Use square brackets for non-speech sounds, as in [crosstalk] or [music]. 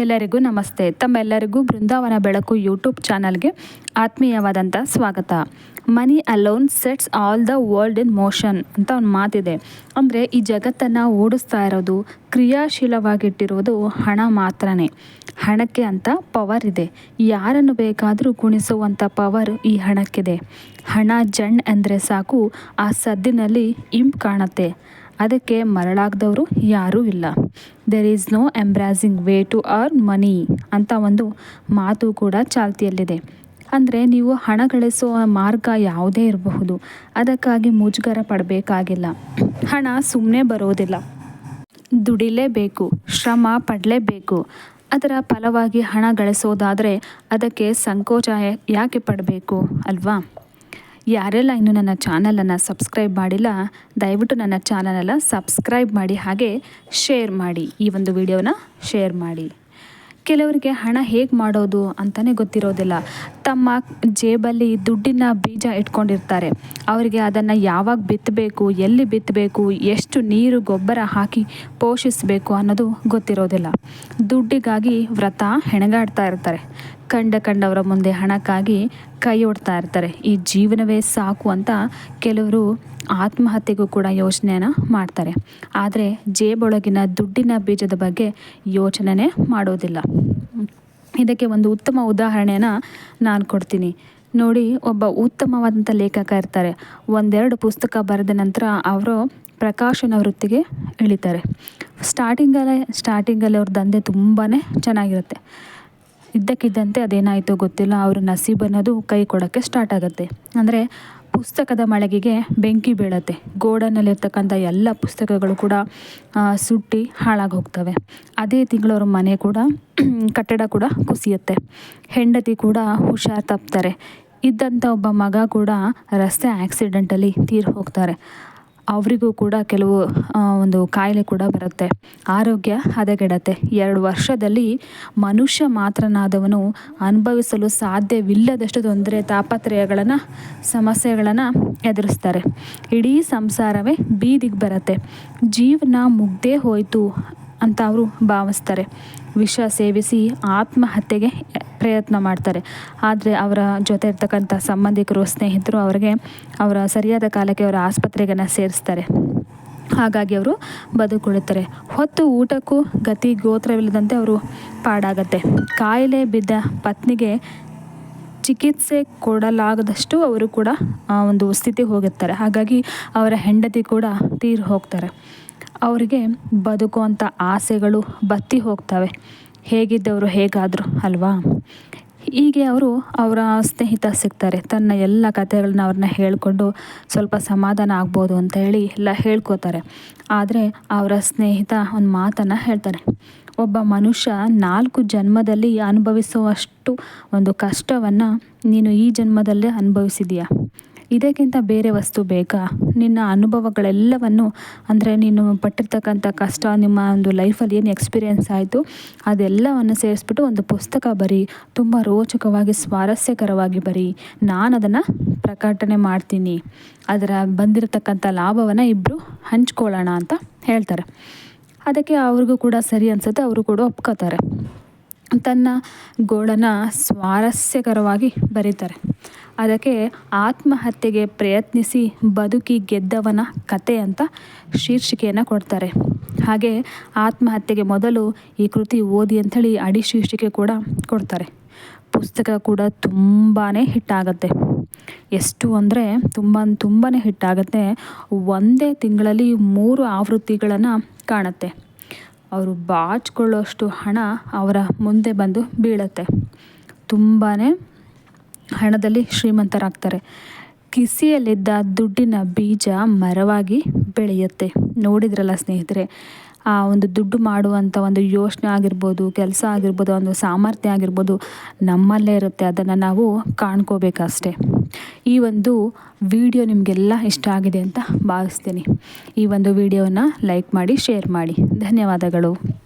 ಎಲ್ಲರಿಗೂ ನಮಸ್ತೆ. ತಮ್ಮೆಲ್ಲರಿಗೂ ಬೃಂದಾವನ ಬೆಳಕು ಯೂಟ್ಯೂಬ್ ಚಾನಲ್ಗೆ ಆತ್ಮೀಯವಾದಂಥ ಸ್ವಾಗತ. Money alone sets all the world in motion ಅಂತ ಒಂದು ಮಾತಿದೆ. ಅಂದರೆ ಈ ಜಗತ್ತನ್ನು ಓಡಿಸ್ತಾ ಇರೋದು ಕ್ರಿಯಾಶೀಲವಾಗಿಟ್ಟಿರುವುದು ಹಣ ಮಾತ್ರನೇ. ಹಣಕ್ಕೆ ಅಂತ ಪವರ್ ಇದೆ. ಯಾರನ್ನು ಬೇಕಾದರೂ ಗುಣಿಸುವಂಥ ಪವರ್ ಈ ಹಣಕ್ಕಿದೆ. ಹಣ ಜಣ್ ಅಂದರೆ ಸಾಕು, ಆ ಸದ್ದಿನಲ್ಲಿ ಇಂಪ್ ಕಾಣುತ್ತೆ. ಅದಕ್ಕೆ ಮರಳಾಗದವರು ಯಾರೂ ಇಲ್ಲ. There is no embarrassing way to earn money ಅಂತ ಒಂದು ಮಾತು ಕೂಡ ಚಾಲ್ತಿಯಲ್ಲಿದೆ. ಅಂದರೆ ನೀವು ಹಣ ಗಳಿಸುವ ಮಾರ್ಗ ಯಾವುದೇ ಇರಬಹುದು. ಅದಕ್ಕಾಗಿ ಮುಜುಗರ ಪಡಬೇಕಾಗಿಲ್ಲ. ಹಣ ಸುಮ್ಮನೆ ಬರೋದಿಲ್ಲ. ದುಡಿಲೇಬೇಕು, ಶ್ರಮ ಪಡಲೇಬೇಕು. ಅದರ ಫಲವಾಗಿ ಹಣ ಗಳಿಸೋದಾದರೆ ಅದಕ್ಕೆ ಸಂಕೋಚ ಯಾಕೆ ಪಡಬೇಕು ಅಲ್ವಾ? ಯಾರೆಲ್ಲ ಇನ್ನೂ ನನ್ನ ಚಾನಲನ್ನು ಸಬ್ಸ್ಕ್ರೈಬ್ ಮಾಡಿಲ್ಲ, ದಯವಿಟ್ಟು ನನ್ನ ಚಾನಲನ್ನು ಸಬ್ಸ್ಕ್ರೈಬ್ ಮಾಡಿ, ಹಾಗೆ ಶೇರ್ ಮಾಡಿ, ಈ ಒಂದು ವಿಡಿಯೋನ ಶೇರ್ ಮಾಡಿ. ಕೆಲವರಿಗೆ ಹಣ ಹೇಗೆ ಮಾಡೋದು ಅಂತಲೇ ಗೊತ್ತಿರೋದಿಲ್ಲ. ತಮ್ಮ ಜೇಬಲ್ಲಿ ದುಡ್ಡಿನ ಬೀಜ ಇಟ್ಕೊಂಡಿರ್ತಾರೆ. ಅವರಿಗೆ ಅದನ್ನು ಯಾವಾಗ ಬಿತ್ತಬೇಕು ಎಲ್ಲಿ ಬಿತ್ತಬೇಕು ಎಷ್ಟು ನೀರು, ಗೊಬ್ಬರ ಹಾಕಿ ಪೋಷಿಸಬೇಕು ಅನ್ನೋದು ಗೊತ್ತಿರೋದಿಲ್ಲ. ದುಡ್ಡಿಗಾಗಿ ವ್ರತ ಹೆಣಗಾಡ್ತಾ ಇರ್ತಾರೆ. ಕಂಡ ಕಂಡವರ ಮುಂದೆ ಹಣಕ್ಕಾಗಿ ಕೈ ಒಡ್ತಾ ಇರ್ತಾರೆ. ಈ ಜೀವನವೇ ಸಾಕು ಅಂತ ಕೆಲವರು ಆತ್ಮಹತ್ಯೆಗೂ ಕೂಡ ಯೋಚನೆಯನ್ನು ಮಾಡ್ತಾರೆ. ಆದರೆ ಜೇಬೊಳಗಿನ ದುಡ್ಡಿನ ಬೀಜದ ಬಗ್ಗೆ ಯೋಚನೆ ಮಾಡೋದಿಲ್ಲ. ಇದಕ್ಕೆ ಒಂದು ಉತ್ತಮ ಉದಾಹರಣೆಯನ್ನು ನಾನು ಕೊಡ್ತೀನಿ. ನೋಡಿ, ಒಬ್ಬ ಉತ್ತಮವಾದಂಥ ಲೇಖಕ ಇರ್ತಾರೆ. ಒಂದೆರಡು ಪುಸ್ತಕ ಬರೆದ ನಂತರ ಅವರು ಪ್ರಕಾಶನ ವೃತ್ತಿಗೆ ಇಳಿತಾರೆ. ಸ್ಟಾರ್ಟಿಂಗಲ್ಲೇ, ಸ್ಟಾರ್ಟಿಂಗಲ್ಲಿ ಅವ್ರ ದಂಧೆ ತುಂಬಾ ಚೆನ್ನಾಗಿರುತ್ತೆ. ಇದ್ದಕ್ಕಿದ್ದಂತೆ ಅದೇನಾಯಿತು ಗೊತ್ತಿಲ್ಲ. ಅವ್ರ ನಸೀಬ್ ಅನ್ನೋದು ಕೈ ಕೊಡೋಕ್ಕೆ ಸ್ಟಾರ್ಟ್ ಆಗುತ್ತೆ. ಅಂದರೆ ಪುಸ್ತಕದ ಮಳಿಗೆಗೆ ಬೆಂಕಿ ಬೀಳತ್ತೆ. ಗೋಡನಲ್ಲಿರ್ತಕ್ಕಂಥ ಎಲ್ಲ ಪುಸ್ತಕಗಳು ಕೂಡ ಸುಟ್ಟಿ ಹಾಳಾಗಿ ಹೋಗ್ತವೆ. ಅದೇ ತಿಂಗಳವ್ರ ಮನೆ ಕೂಡ, [clears throat] ಕಟ್ಟಡ ಕೂಡ ಕುಸಿಯುತ್ತೆ. ಹೆಂಡತಿ ಕೂಡ ಹುಷಾರು ತಪ್ತಾರೆ. ಇದ್ದಂಥ ಒಬ್ಬ ಮಗ ಕೂಡ ರಸ್ತೆ ಆಕ್ಸಿಡೆಂಟಲ್ಲಿ ತೀರಿ ಹೋಗ್ತಾರೆ. ಅವರಿಗೂ ಕೂಡ ಕೆಲವು ಒಂದು ಕಾಯಿಲೆ ಕೂಡ ಬರುತ್ತೆ. ಆರೋಗ್ಯ ಹದಗೆಡತ್ತೆ. ಎರಡು ವರ್ಷದಲ್ಲಿ ಮನುಷ್ಯ ಮಾತ್ರನಾದವನು ಅನುಭವಿಸಲು ಸಾಧ್ಯವಿಲ್ಲದಷ್ಟು ತೊಂದರೆ, ತಾಪತ್ರಯಗಳನ್ನು, ಸಮಸ್ಯೆಗಳನ್ನು ಎದುರಿಸ್ತಾರೆ. ಇಡೀ ಸಂಸಾರವೇ ಬೀದಿಗೆ ಬರುತ್ತೆ. ಜೀವನ ಮುಗ್ದೇ ಹೋಯಿತು ಅಂತ ಅವರು ಭಾವಿಸ್ತಾರೆ. ವಿಷ ಸೇವಿಸಿ ಆತ್ಮಹತ್ಯೆಗೆ ಪ್ರಯತ್ನ ಮಾಡ್ತಾರೆ. ಆದರೆ ಅವರ ಜೊತೆ ಇರ್ತಕ್ಕಂಥ ಸಂಬಂಧಿಕರು, ಸ್ನೇಹಿತರು ಅವರಿಗೆ ಅವರ ಸರಿಯಾದ ಕಾಲಕ್ಕೆ ಅವರ ಆಸ್ಪತ್ರೆಗನ್ನು ಸೇರಿಸ್ತಾರೆ. ಹಾಗಾಗಿ ಅವರು ಬದುಕುಳಿತಾರೆ. ಹೊತ್ತು ಊಟಕ್ಕೂ ಗತಿ ಗೋತ್ರವಿಲ್ಲದಂತೆ ಅವರು ಪಾಡಾಗತ್ತೆ. ಕಾಯಿಲೆ ಬಿದ್ದ ಪತ್ನಿಗೆ ಚಿಕಿತ್ಸೆ ಕೊಡಲಾಗದಷ್ಟು ಅವರು ಕೂಡ ಒಂದು ಸ್ಥಿತಿ ಹೋಗಿರ್ತಾರೆ. ಹಾಗಾಗಿ ಅವರ ಹೆಂಡತಿ ಕೂಡ ತೀರಿ ಹೋಗ್ತಾರೆ. ಅವರಿಗೆ ಬದುಕುವಂಥ ಆಸೆಗಳು ಬತ್ತಿ ಹೋಗ್ತವೆ. ಹೇಗಿದ್ದವರು ಹೇಗಾದರು ಅಲ್ವಾ? ಹೀಗೆ ಅವರು ಅವರ ಸ್ನೇಹಿತ ಸಿಗ್ತಾರೆ. ತನ್ನ ಎಲ್ಲ ಕಥೆಗಳನ್ನ ಅವ್ರನ್ನ ಹೇಳಿಕೊಂಡು ಸ್ವಲ್ಪ ಸಮಾಧಾನ ಆಗ್ಬೋದು ಅಂತ ಹೇಳಿ ಎಲ್ಲ ಹೇಳ್ಕೋತಾರೆ. ಆದರೆ ಅವರ ಸ್ನೇಹಿತ ಒಂದು ಮಾತನ್ನು ಹೇಳ್ತಾರೆ. ಒಬ್ಬ ಮನುಷ್ಯ ನಾಲ್ಕು ಜನ್ಮದಲ್ಲಿ ಅನುಭವಿಸುವಷ್ಟು ಒಂದು ಕಷ್ಟವನ್ನು ನೀನು ಈ ಜನ್ಮದಲ್ಲೇ ಅನುಭವಿಸಿದೀಯಾ? ಇದಕ್ಕಿಂತ ಬೇರೆ ವಸ್ತು ಬೇಕಾ? ನಿನ್ನ ಅನುಭವಗಳೆಲ್ಲವನ್ನು, ಅಂದರೆ ನೀನು ಪಟ್ಟಿರ್ತಕ್ಕಂಥ ಕಷ್ಟ, ನಿಮ್ಮ ಒಂದು ಲೈಫಲ್ಲಿ ಏನು ಎಕ್ಸ್ಪೀರಿಯೆನ್ಸ್ ಆಯಿತು, ಅದೆಲ್ಲವನ್ನು ಸೇರಿಸ್ಬಿಟ್ಟು ಒಂದು ಪುಸ್ತಕ ಬರೀ, ತುಂಬ ರೋಚಕವಾಗಿ, ಸ್ವಾರಸ್ಯಕರವಾಗಿ ಬರೀ ನಾನು ಅದನ್ನು ಪ್ರಕಟಣೆ ಮಾಡ್ತೀನಿ. ಅದರ ಬಂದಿರತಕ್ಕಂಥ ಲಾಭವನ್ನು ಇಬ್ಬರು ಹಂಚ್ಕೊಳ್ಳೋಣ ಅಂತ ಹೇಳ್ತಾರೆ. ಅದಕ್ಕೆ ಅವ್ರಿಗೂ ಕೂಡ ಸರಿ ಅನ್ಸುತ್ತೆ, ಅವರು ಕೂಡ ಒಪ್ಕೋತಾರೆ. ತನ್ನ ಗೋಳನ್ನು ಸ್ವಾರಸ್ಯಕರವಾಗಿ ಬರೀತಾರೆ. ಅದಕ್ಕೆ ಆತ್ಮಹತ್ಯೆಗೆ ಪ್ರಯತ್ನಿಸಿ ಬದುಕಿ ಗೆದ್ದವನ ಕತೆ ಅಂತ ಶೀರ್ಷಿಕೆಯನ್ನು ಕೊಡ್ತಾರೆ. ಹಾಗೆ ಆತ್ಮಹತ್ಯೆಗೆ ಮೊದಲು ಈ ಕೃತಿ ಓದಿ ಅಂಥೇಳಿ ಅಡಿ ಶೀರ್ಷಿಕೆ ಕೂಡ ಕೊಡ್ತಾರೆ. ಪುಸ್ತಕ ಕೂಡ ತುಂಬಾ ಹಿಟ್ಟಾಗತ್ತೆ ಎಷ್ಟು ಅಂದರೆ ತುಂಬ ತುಂಬಾ ಹಿಟ್ಟಾಗತ್ತೆ ಒಂದೇ ತಿಂಗಳಲ್ಲಿ ಮೂರು ಆವೃತ್ತಿಗಳನ್ನು ಕಾಣುತ್ತೆ. ಅವರು ಬಾಚಿಕೊಳ್ಳೋಷ್ಟು ಹಣ ಅವರ ಮುಂದೆ ಬಂದು ಬೀಳತ್ತೆ. ತುಂಬಾ ಹಣದಲ್ಲಿ ಶ್ರೀಮಂತರಾಗ್ತಾರೆ. ಕಿಸಿಯಲ್ಲಿದ್ದ ದುಡ್ಡಿನ ಬೀಜ ಮರವಾಗಿ ಬೆಳೆಯುತ್ತೆ. ನೋಡಿದ್ರಲ್ಲ ಸ್ನೇಹಿತರೆ, ಆ ಒಂದು ದುಡ್ಡು ಮಾಡುವಂಥ ಒಂದು ಯೋಚನೆ ಆಗಿರ್ಬೋದು, ಕೆಲಸ ಆಗಿರ್ಬೋದು, ಒಂದು ಸಾಮರ್ಥ್ಯ ಆಗಿರ್ಬೋದು, ನಮ್ಮಲ್ಲೇ ಇರುತ್ತೆ. ಅದನ್ನು ನಾವು ಕಾಣ್ಕೋಬೇಕಷ್ಟೆ. ಈ ಒಂದು ವಿಡಿಯೋ ನಿಮಗೆಲ್ಲ ಇಷ್ಟ ಆಗಿದೆ ಅಂತ ಭಾವಿಸ್ತೀನಿ. ಈ ಒಂದು ವಿಡಿಯೋನ ಲೈಕ್ ಮಾಡಿ, ಶೇರ್ ಮಾಡಿ. ಧನ್ಯವಾದಗಳು.